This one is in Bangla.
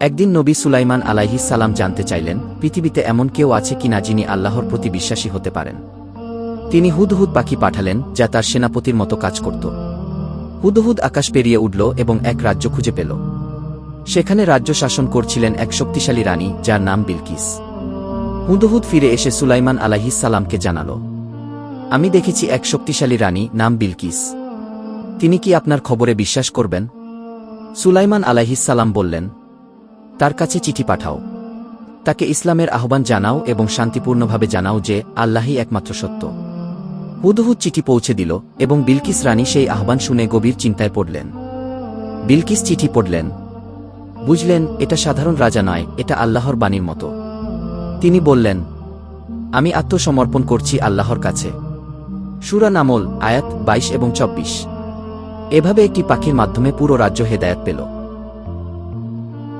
একদিন নবী সুলাইমান আলাইহিস সালাম জানতে চাইলেন, পৃথিবীতে এমন কেউ আছে কিনা যিনি আল্লাহর প্রতি বিশ্বাসী হতে পারেন। তিনি হুদহুদ পাখি পাঠালেন, যা তার সেনাপতির মতো কাজ করত। হুদহুদ আকাশ পেরিয়ে উঠল এবং এক রাজ্য খুঁজে পেল। সেখানে রাজ্য শাসন করছিলেন এক শক্তিশালী রানী, যার নাম বিলকিস। হুদহুদ ফিরে এসে সুলাইমান আলাইহিস সালামকে জানাল, আমি দেখেছি এক শক্তিশালী রানী, নাম বিলকিস। তিনি কি আপনার খবরে বিশ্বাস করবেন? সুলাইমান আলাইহিস সালাম বললেন তার কাছে চিঠি পাঠাও। তাকে ইসলামের আহ্বান জানাও এবং শান্তিপূর্ণভাবে জানাও যে আল্লাহই একমাত্র সত্য। হুদহুদ চিঠি পৌঁছে দিল এবং বিলকিস রানী সেই আহ্বান শুনে গভীর চিন্তায় পড়লেন। বিলকিস চিঠি পড়লেন। বুঝলেন, এটা সাধারণ রাজা নয়, এটা আল্লাহর বাণীর মতো। তিনি বললেন, আমি আত্মসমর্পণ করছি আল্লাহর কাছে। সুরা নামল, আয়াত বাইশ এবং চব্বিশ। এভাবে একটি পাখির মাধ্যমে পুরো রাজ্য হেদায়াত পেল।